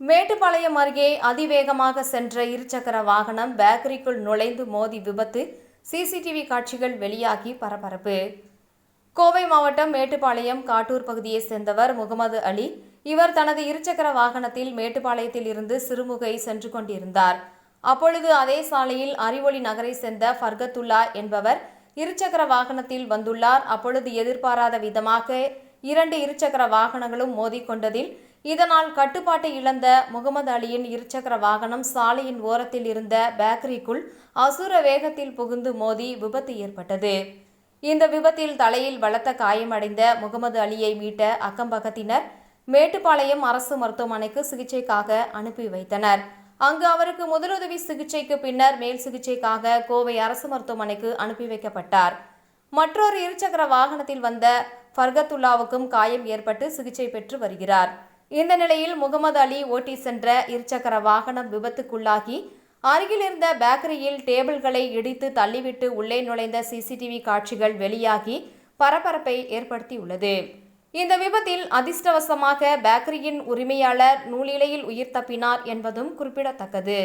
மேட்டுப்பாளையம் அருகே அதிவேகமாக சென்ற இருசக்கர வாகனம் பேக்கரிக்குள் நுழைந்து மோதி விபத்து. சிசிடிவி காட்சிகள் வெளியாகி பரபரப்பு. கோவை மாவட்டம் மேட்டுப்பாளையம் காட்டூர் பகுதியைச் சேர்ந்தவர் முகமது அலி. இவர் தனது இருசக்கர வாகனத்தில் மேட்டுப்பாளையத்தில் இருந்து சிறுமுகை சென்று கொண்டிருந்தார். அப்பொழுது அதே சாலையில் அறிவொளி நகரை சேர்ந்த ஃபர்கத்துல்லா என்பவர் இருசக்கர வாகனத்தில் வந்துள்ளார். அப்பொழுது எதிர்பாராத விதமாக இரண்டு இருசக்கர வாகனங்களும் மோதிக்கொண்டதில் இதனால் கட்டுப்பாட்டை இழந்த முகமது அலியின் இருசக்கர வாகனம் சாலையின் ஓரத்தில் இருந்த பேக்கரிக்குள் அசுர வேகத்தில் புகுந்து மோதி விபத்து ஏற்பட்டது. இந்த விபத்தில் தலையில் பலத்த காயமடைந்த முகமது அலியை மீட்ட அக்கம்பக்கத்தினர் மேட்டுப்பாளையம் அரசு மருத்துவமனைக்கு சிகிச்சைக்காக அனுப்பி வைத்தனர். அங்கு அவருக்கு முதலுதவி சிகிச்சைக்கு பின்னர் மேல் சிகிச்சைக்காக கோவை அரசு மருத்துவமனைக்கு அனுப்பி வைக்கப்பட்டார். மற்றொரு இருசக்கர வாகனத்தில் வந்த ஃபர்கத்துல்லாவுக்கும் காயம் ஏற்பட்டு சிகிச்சை பெற்று வருகிறார். இந்த நிலையில் முகமது அலி ஓட்டி சென்ற இருசக்கர வாகனம் விபத்துக்குள்ளாகி அருகில் இருந்த பேக்கரியில் டேபிள்களை இடித்து தள்ளிவிட்டு உள்ளே நுழைந்த சிசிடிவி காட்சிகள் வெளியாகி பரபரப்பை ஏற்படுத்தியுள்ளது. இந்த விபத்தில் அதிர்ஷ்டவசமாக பேக்கரியின் உரிமையாளர் நூலிலையில் உயிர் தப்பினார் என்பதும் குறிப்பிடத்தக்கது.